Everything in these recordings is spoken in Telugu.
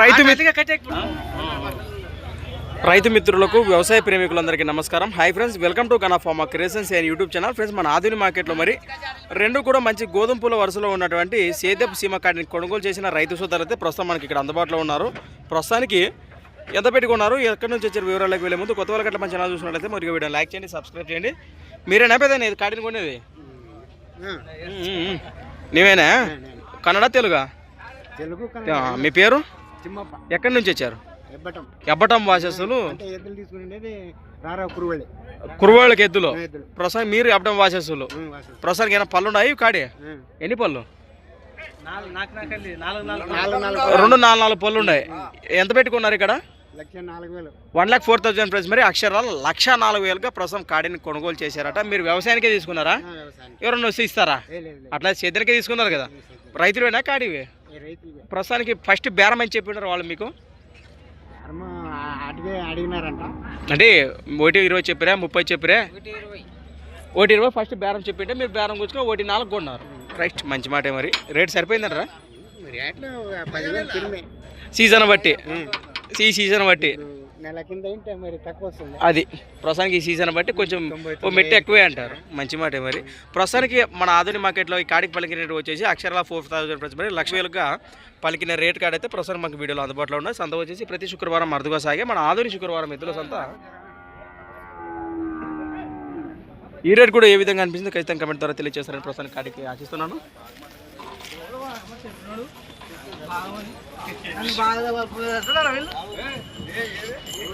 రైతు రైతు మిత్రులకు వ్యవసాయ ప్రేమికులందరికీ నమస్కారం. Hi friends welcome to Gana pharma creations and YouTube channel friends మన ఆధునిక మార్కెట్లో మరి రెండు కూడా మంచి గోధుమ పూల వరుసలో ఉన్నటువంటి సేదప్ సీమ కాడిని కొనుగోలు చేసిన రైతు సోదరులు అయితే ప్రస్తుతం మనకి ఇక్కడ అందుబాటులో ఉన్నారు. ప్రస్తుతానికి ఎంత పెట్టుకున్నారు? ఎక్కడి నుంచి వచ్చారు? వివరాలకు వెళ్ళే ముందు కొత్త వాళ్ళకి మన ఛానల్ చూసినట్లయితే మరి వీడియో లైక్ చేయండి సబ్స్క్రైబ్ చేయండి. మీరేనా పెద్ద ఇది కాడిని కొనేది. నీవేనా? కన్నడ తెలుగా? తెలుగు మీ పేరు? తిమ్మప్ప. ఎక్కడి నుంచి వచ్చారు? ఎబ్బటం. ఎబ్బటం వాసస్సులు అంటే ఎద్దులు తీసుకునేది రారా కురువళ్ళి కురువాళ్ళకి ఎద్దులు? ప్రస్తుతం మీరు ఎబ్బటం వాసస్సులు. ప్రస్తుతానికి ఏమైనా పళ్ళు ఉన్నాయి కాడి. ఎన్ని పళ్ళు? నాలుగు నాలుగు రెండు నాలుగు నాలుగు పళ్ళు ఉన్నాయి ఎంత పెట్టుకున్నారు ఇక్కడ? One lakh four thousand price. మరి అక్షరాలు లక్ష నాలుగు వేలుగా ప్రస్తుతం కాడిని కొనుగోలు చేశారట. మీరు వ్యవసాయానికే తీసుకున్నారా? ఎవరన్నా వస్తే ఇస్తారా. అట్లా సేద్యానికే తీసుకున్నారు కదా. రైతులేనా కాడివి? ప్రస్తుతానికి ఫస్ట్ బేరం అని చెప్పినారు వాళ్ళు మీకు? అంటే ఒకటి ఇరవై చెప్పిరా ముప్పై చెప్పిరా? ఒకటి ఇరవై. ఫస్ట్ బేరం చెప్పింటే మీరు బేరం కూర్చుని ఒకటి నాలుగు కొన్నారు. రైట్ మంచి మాట మరి. రేట్ సరిపోయిందంటారా? సీజన్ బట్టి. ఈ సీజన్ బట్టి. నెల కింద ఏంటే మరి తక్కువ వస్తుంది. అది. ప్రస్తుతానికి ఈ సీజన్ బట్టి కొంచెం ఓ మెట్టు ఎక్కువే అంటారు. మంచి మాట మరి. ప్రస్తుతానికి మన ఆధునిక మార్కెట్లో ఈ కాడికి పలికిన రేటు వచ్చేసి అక్షరాల ఫోర్ థౌసండ్ ప్రైస్ మరి. లక్ష వేలుగా పలికిన రేట్ కాడ అయితే ప్రస్తుతం మాకు వీడియోలో అందుబాటులో ఉన్నాయి. సంత వచ్చేసి ప్రతి శుక్రవారం అరుదుగా సాగే మన ఆధునిక శుక్రవారం ఎద్దుల సంత. ఈ రేట్ కూడా ఏ విధంగా అనిపిస్తుంది ఖచ్చితంగా కమెంట్ ద్వారా తెలియజేస్తారని ప్రస్తుతానికి కాడికి ఆశిస్తున్నాను.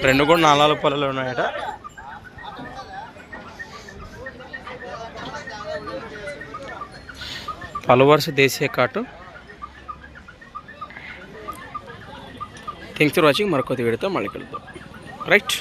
రెండు కూడా నాలుగు పొలాలు ఉన్నాయట. పలువరుస దేశీయ కాటు. థింగ్స్ ఫర్ వాచింగ్ మరొక వీడితో మళ్ళీ కలుద్దాం. రైట్